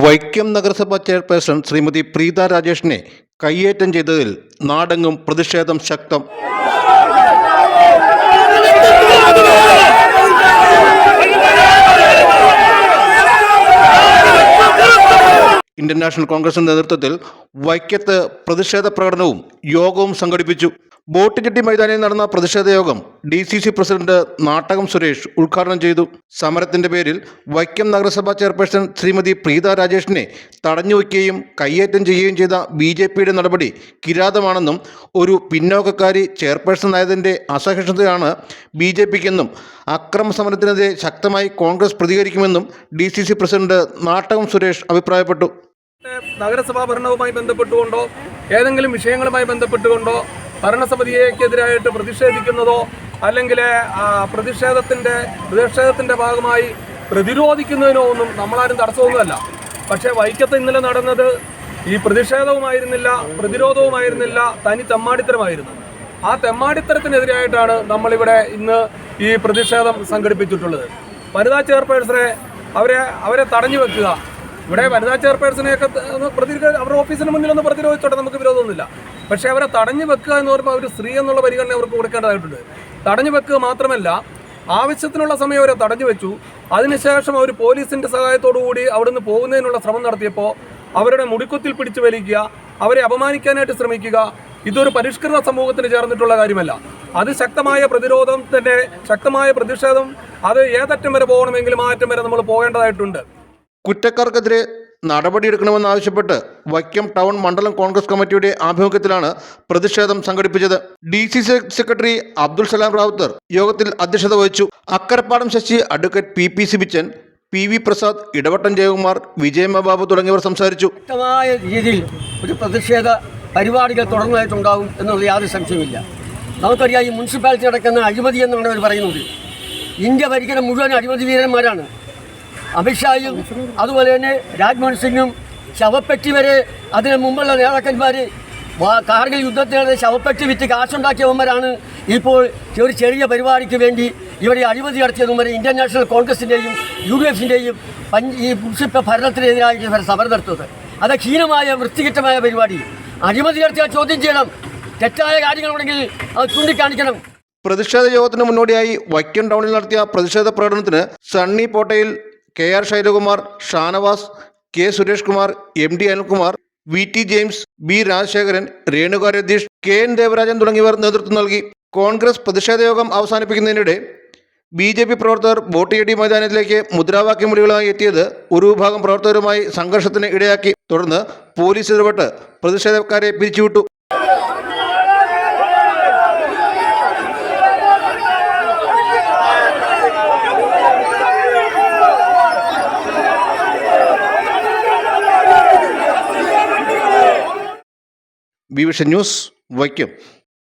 വൈക്കം നഗരസഭാ ചെയർപേഴ്സൺ ശ്രീമതി പ്രീത രാജേഷിനെ കയ്യേറ്റം ചെയ്തതിൽ നാടെങ്ങും പ്രതിഷേധം ശക്തം. ഇന്ത്യൻ നാഷണൽ കോൺഗ്രസിന്റെ നേതൃത്വത്തിൽ വൈക്കത്ത് പ്രതിഷേധ പ്രകടനവും യോഗവും സംഘടിപ്പിച്ചു. ബോട്ടുചെട്ടി മൈതാനിയിൽ നടന്ന പ്രതിഷേധ യോഗം D C C president Nattakam Suresh ഉദ്ഘാടനം ചെയ്തു. സമരത്തിന്റെ പേരിൽ വൈക്കം നഗരസഭാ ചെയർപേഴ്സൺ ശ്രീമതി പ്രീത രാജേഷിനെ തടഞ്ഞുവയ്ക്കുകയും കയ്യേറ്റം ചെയ്യുകയും ചെയ്ത ബി ജെ പിയുടെ നടപടി കിരാതമാണെന്നും ഒരു പിന്നോക്കക്കാരി ചെയർപേഴ്സൺ ആയതിന്റെ അസഹിഷ്ണുതയാണ് ബി ജെ പിക്കെന്നും അക്രമ സമരത്തിനെതിരെ ശക്തമായി Congress പ്രതികരിക്കുമെന്നും D C C president Nattakam Suresh അഭിപ്രായപ്പെട്ടു. നഗരസഭാ ഭരണവുമായി ബന്ധപ്പെട്ടുകൊണ്ടോ ഏതെങ്കിലും വിഷയങ്ങളുമായി ബന്ധപ്പെട്ടുകൊണ്ടോ ഭരണസമിതിയെക്കെതിരായിട്ട് പ്രതിഷേധിക്കുന്നതോ അല്ലെങ്കിൽ പ്രതിഷേധത്തിന്റെ പ്രതിഷേധത്തിന്റെ ഭാഗമായി പ്രതിരോധിക്കുന്നതിനോ ഒന്നും നമ്മളാരും തടസ്സമൊന്നുമല്ല. പക്ഷേ വൈക്കത്ത് ഇന്നലെ നടന്നത് ഈ പ്രതിഷേധവുമായിരുന്നില്ല പ്രതിരോധവുമായിരുന്നില്ല തനി തെമ്മാടിത്തരമായിരുന്നു. ആ തെമ്മാടിത്തരത്തിനെതിരായിട്ടാണ് നമ്മളിവിടെ ഇന്ന് ഈ പ്രതിഷേധം സംഘടിപ്പിച്ചിട്ടുള്ളത്. വനിതാ ചെയർപേഴ്സണെ അവരെ അവരെ തടഞ്ഞു വെക്കുക ഇവിടെ വനിതാ ചെയർപേഴ്സണെയൊക്കെ ഒക്കെ പ്രതിരോധ അവരുടെ ഓഫീസിന് മുന്നിൽ ഒന്ന് പ്രതിരോധിച്ചോട്ടെ നമുക്ക് വിരോധമൊന്നുമില്ല. പക്ഷേ അവരെ തടഞ്ഞു വെക്കുക എന്ന് പറയുമ്പോൾ അവർ സ്ത്രീ എന്നുള്ള പരിഗണന അവർക്ക് കൊടുക്കേണ്ടതായിട്ടുണ്ട്. തടഞ്ഞു വെക്കുക മാത്രമല്ല ആവശ്യത്തിനുള്ള സമയം അവരെ തടഞ്ഞു വെച്ചു. അതിനുശേഷം അവർ പോലീസിന്റെ സഹായത്തോടു കൂടി അവിടുന്ന് പോകുന്നതിനുള്ള ശ്രമം നടത്തിയപ്പോൾ അവരുടെ മുടിക്കുത്തിൽ പിടിച്ചു വലിക്കുക അവരെ അപമാനിക്കാനായിട്ട് ശ്രമിക്കുക ഇതൊരു പരിഷ്കൃത സമൂഹത്തിന് ചേർന്നിട്ടുള്ള കാര്യമല്ല. അത് ശക്തമായ പ്രതിരോധം തന്നെ ശക്തമായ പ്രതിഷേധം അത് ഏതറ്റം വരെ പോകണമെങ്കിലും ആ അറ്റം വരെ നമ്മൾ പോകേണ്ടതായിട്ടുണ്ട്. കുറ്റക്കാർക്കെതിരെ നടപടിയെടുക്കണമെന്നാവശ്യപ്പെട്ട് വൈക്കം ടൗൺ മണ്ഡലം കോൺഗ്രസ് കമ്മിറ്റിയുടെ ആഭിമുഖ്യത്തിലാണ് പ്രതിഷേധം സംഘടിപ്പിച്ചത്. D C C secretary Abdul Salam Rawther യോഗത്തിൽ അധ്യക്ഷത വഹിച്ചു. Akkarapadam Sasi advocate P P Sibichan P V Prasad Edavattan Jayakumar Vijayamma Babu തുടങ്ങിയവർ സംസാരിച്ചു. വ്യക്തമായ രീതിയിൽ ഒരു പ്രതിഷേധ പരിപാടികൾ തുടർന്നതായിട്ടുണ്ടാകും എന്നുള്ള യാതൊരു സംശയമില്ല നമുക്കറിയാം ഈ മുനിസിപ്പാലിറ്റി നടക്കുന്ന അഴിമതി എന്നാണ് അവർ പറയുന്നത്. ഇന്ത്യ ഭരിക്കുന്ന മുഴുവൻ അഴിമതി വീരന്മാരാണ്. അമിത്ഷായും അതുപോലെ തന്നെ രാജ്മോഹൻ സിംഗും ശവപ്പെട്ടി വരെ അതിന് മുമ്പുള്ള നേതാക്കന്മാർ കാർഗിൽ യുദ്ധത്തിൽ ശവപ്പെട്ടി വിറ്റ് കാശുണ്ടാക്കിയവന്മാരാണ് ഇപ്പോൾ ഒരു ചെറിയ പരിപാടിക്ക് വേണ്ടി ഇവരെ അഴിമതി നടത്തിയതും വരെ ഇന്ത്യൻ നാഷണൽ കോൺഗ്രസിന്റെയും യു ഡി എഫിന്റെയും ഈ മുനിസിപ്പൽ ഭരണത്തിനെതിരായിട്ട് ഇവർ സമരം നടത്തുന്നത് അത് ഹീനമായ വൃത്തികെട്ടമായ പരിപാടി. അഴിമതി നടത്തിയാൽ ചോദ്യം ചെയ്യണം. തെറ്റായ കാര്യങ്ങളുണ്ടെങ്കിൽ അത് ചൂണ്ടിക്കാണിക്കണം. പ്രതിഷേധ യോഗത്തിന് മുന്നോടിയായി വൈക്കം ടൗണിൽ നടത്തിയ പ്രതിഷേധ പ്രകടനത്തിന് Sunny Pottayil K R Shailakumar Shanavas K Suresh Kumar M D Anilkumar V T James B Rajasekharan Renuka Ratheesh K N Devarajan തുടങ്ങിയവർ നേതൃത്വം നൽകി. കോൺഗ്രസ് പ്രതിഷേധ യോഗം അവസാനിപ്പിക്കുന്നതിനിടെ ബി ജെ പി പ്രവർത്തകർ ബോട്ടിയടി മൈതാനത്തിലേക്ക് മുദ്രാവാക്യം വിളികളുമായി എത്തിയത് ഒരു വിഭാഗം പ്രവർത്തകരുമായി സംഘർഷത്തിന് ഇടയാക്കി. തുടർന്ന് പോലീസ് ഇടപെട്ട് പ്രതിഷേധക്കാരെ പിരിച്ചുവിട്ടു. B vision news Vaikom.